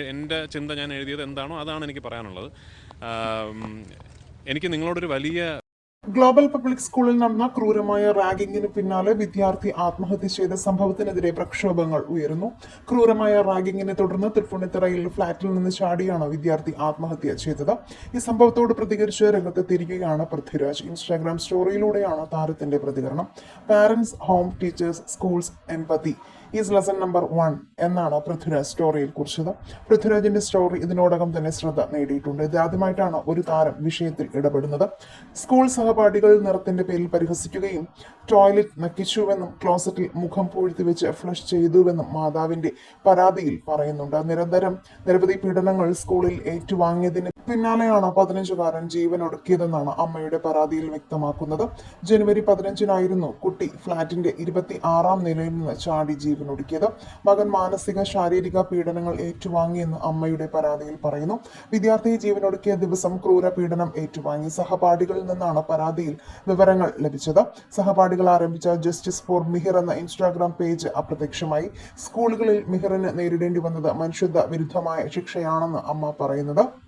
എന്റെ ചിന്ത ഞാൻ എഴുതിയത് എന്താണോ അതാണ് എനിക്ക് പറയാനുള്ളത്. എനിക്ക് നിങ്ങളോടൊരു വലിയ ഗ്ലോബൽ പബ്ലിക് സ്കൂളിൽ നടന്ന ക്രൂരമായ റാഗിങ്ങിന് പിന്നാലെ വിദ്യാർത്ഥി ആത്മഹത്യ ചെയ്ത സംഭവത്തിനെതിരെ പ്രക്ഷോഭങ്ങൾ ഉയരുന്നു. ക്രൂരമായ റാഗിങ്ങിനെ തുടർന്ന് തൃപ്പൂണിത്തറയിൽ ഫ്ളാറ്റിൽ നിന്ന് ചാടിയാണ് വിദ്യാർത്ഥി ആത്മഹത്യ ചെയ്തത്. ഈ സംഭവത്തോട് പ്രതികരിച്ച് രംഗത്തെത്തിയിരിക്കുകയാണ് പൃഥ്വിരാജ്. ഇൻസ്റ്റാഗ്രാം സ്റ്റോറിയിലൂടെയാണ് താരത്തിന്റെ പ്രതികരണം. Parents home teachers schools empathy is lesson number one എന്നാണ് പൃഥ്വിരാജ് സ്റ്റോറിയിൽ കുറിച്ചത്. പൃഥ്വിരാജിന്റെ സ്റ്റോറി ഇതിനോടകം തന്നെ ശ്രദ്ധ നേടിയിട്ടുണ്ട്. ഇത് ആദ്യമായിട്ടാണ് ഒരു താരം വിഷയത്തിൽ ഇടപെടുന്നത്. സ്കൂൾ സഹപാഠികൾ നിറത്തിന്റെ പേരിൽ പരിഹസിക്കുകയും ടോയ്ലറ്റ് നക്കിച്ചുവെന്നും ക്ലോസറ്റിൽ മുഖം പൂഴ്ത്തി വെച്ച് ഫ്ലഷ് ചെയ്തുവെന്നും മാതാവിന്റെ പരാതിയിൽ പറയുന്നുണ്ട്. നിരന്തരം നിരവധി പീഡനങ്ങൾ സ്കൂളിൽ ഏറ്റുവാങ്ങിയതിന് പിന്നാലെയാണ് പതിനഞ്ചുകാരൻ ജീവൻ ഒടുക്കിയതെന്നാണ് അമ്മയുടെ പരാതിയിൽ വ്യക്തമാക്കുന്നത്. ജനുവരി പതിനഞ്ചിനായിരുന്നു കുട്ടി ഫ്ളാറ്റിന്റെ ഇരുപത്തി ആറാം നിലയിൽ നിന്ന് ചാടി ജീവൻ ഒടുക്കിയത്. മകൻ മാനസിക ശാരീരിക പീഡനങ്ങൾ ഏറ്റുവാങ്ങിയെന്ന് അമ്മയുടെ പരാതിയിൽ പറയുന്നു. വിദ്യാർത്ഥി ജീവൻ ഒടുക്കിയ ദിവസം ക്രൂര പീഡനം ഏറ്റുവാങ്ങി. സഹപാഠികളിൽ നിന്നാണ് പരാതിയിൽ വിവരങ്ങൾ ലഭിച്ചത്. സഹപാഠികൾ ആരംഭിച്ച ജസ്റ്റിസ് ഫോർ മിഹിർ എന്ന ഇൻസ്റ്റാഗ്രാം പേജ് അപ്രത്യക്ഷമായി. സ്കൂളുകളിൽ മിഹിറിന് നേരിടേണ്ടി വന്നത് മനുഷ്യത്വ വിരുദ്ധമായ ശിക്ഷയാണെന്ന് അമ്മ പറയുന്നത്.